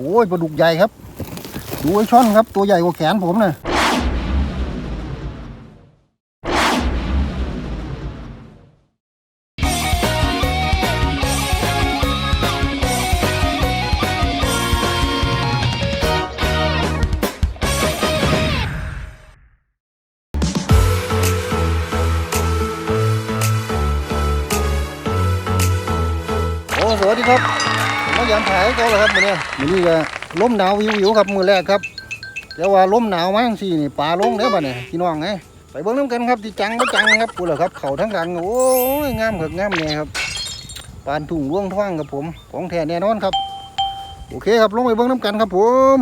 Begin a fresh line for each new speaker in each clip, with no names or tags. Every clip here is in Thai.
โอ้ยปลาดุกใหญ่ครับ ดูไอ้ช่อนครับ ตัวใหญ่กว่าแขนผมนะโอ้สวัสดีครับ ยามถ่ายเขาแล้วครับมือนี้มือนี้ก็ลมหนาววิววิวๆครับมือแรกครับเดี๋ยวว่าล้มหนาวมาจังสี่นี่ปลาลงเด้อบ่เนี่ยพี่น้องไงไปเบิ้งน้ำกันครับที่จังบ่จังครับกูเหรอครับเข่าทั้งหลังโอ้ยงามเกิดงามเนี่ยครับปานทุ่งร่วงท่วงครับผมของแท้แน่นอนครับ โอเคครับลงไปเบิ้งน้ำกันครับผม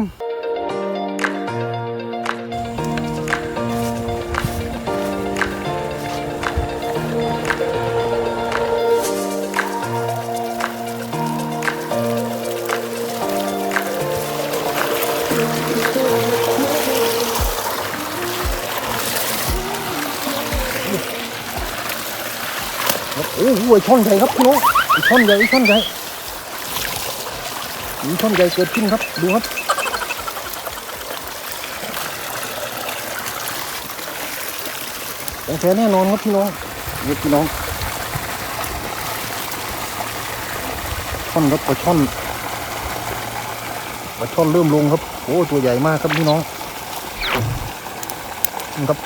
โอ้โหช่อนใหญ่ครับพี่น้องช่อนใหญ่ช่อนใหญ่มีช่อนใหญ่เกิดขึ้นครับ ดูครับของแท้แน่นอนครับพี่น้องนี่พี่น้องช่อนครับปลาช่อน ปลาช่อนเริ่มลงครับ โอ้ตัวใหญ่มากครับพี่น้องนี่ครับ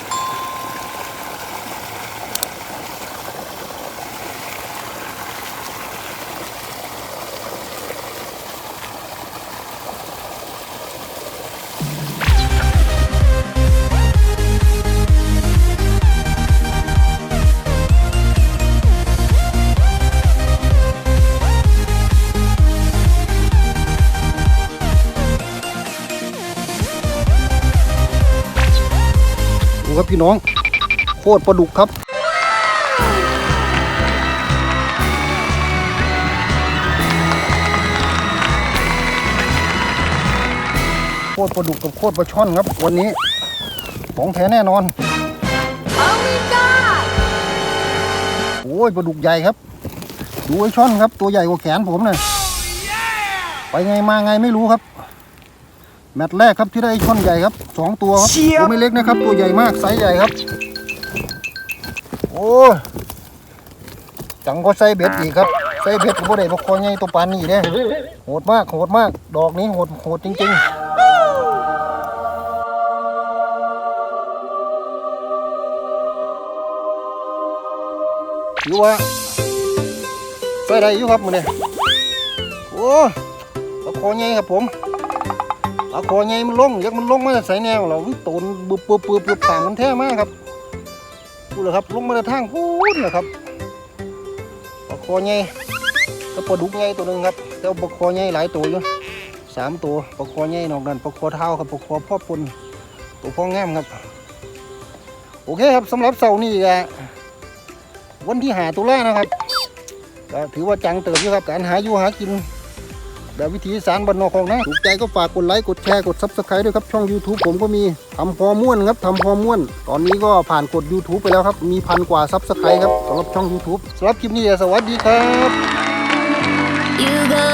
ครับพี่น้อง โคตรปลาดุกครับโคตรปลาดุกกับโคตรปลาช่อนครับ วันนี้ของแท้แน่นอนโอ้ยปลาดุกใหญ่ครับ ดูไอ้ช่อนครับ ตัวใหญ่กว่าแขนผมนะไปไงมาไงไม่รู้ครับ แมตช์แรกครับที่ได้ไอ้ช่อนใหญ่ครับสองตัวครับตัวไม่เล็กนะครับ ตัวใหญ่มากไซส์ใหญ่ครับ โอ้ยจังก็ใส่เบ็ดอีกครับใส่เบ็ดก็ได้พวกคอใหญ่ตัวปานนี่เด้โหดมากโหดมาก ดอกนี้โหดโหดจริงๆอยู่ว่าใส่ได้อยู่ครับมือนี้โอ้ปลาคอใหญ่ครับผม ปลาคอใหญ่มันลงยักมันลงมาจากใส่แนวเรามันตนบึบบึบบึบบึบต่างมันแท้มากครับดูเลยครับลงมาจากทางพูนเลยครับปลาคอใหญ่ก็ปลาดุกใหญ่ตัวหนึ่งครับแต่ว่าปลาคอใหญ่หลายตัวอยู่สามตัวปลาคอใหญ่นอกนั้นปลาคอเท้าครับปลาคอพ่อปนตัวพ่องามครับ โอเคครับสำหรับเสาร์นี้ก็วันที่หาตุลานะครับก็ถือว่าจังเติบอยู่ครับการหาอยู่หากิน แบบวิธีสารบรรนอกของนะถูกใจก็ฝากกดไลค์กดแชร์กดซับสไครต์ด้วยครับช่อง YouTube ผมก็มีทำพอม่วนครับทำพอม่วน ตอนนี้ก็ผ่านกด YouTube ไปแล้วครับ มีพันกว่าซับสไครต์ครับสำหรับช่อง YouTube สำหรับคลิปนี้สวัสดีครับ
You go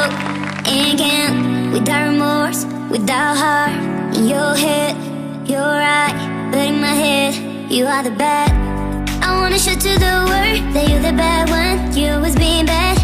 and can't without remorse, without heart. In your head, you're right, but in my head, you are the bad. I wanna show to the world that you're the bad one. You was being bad.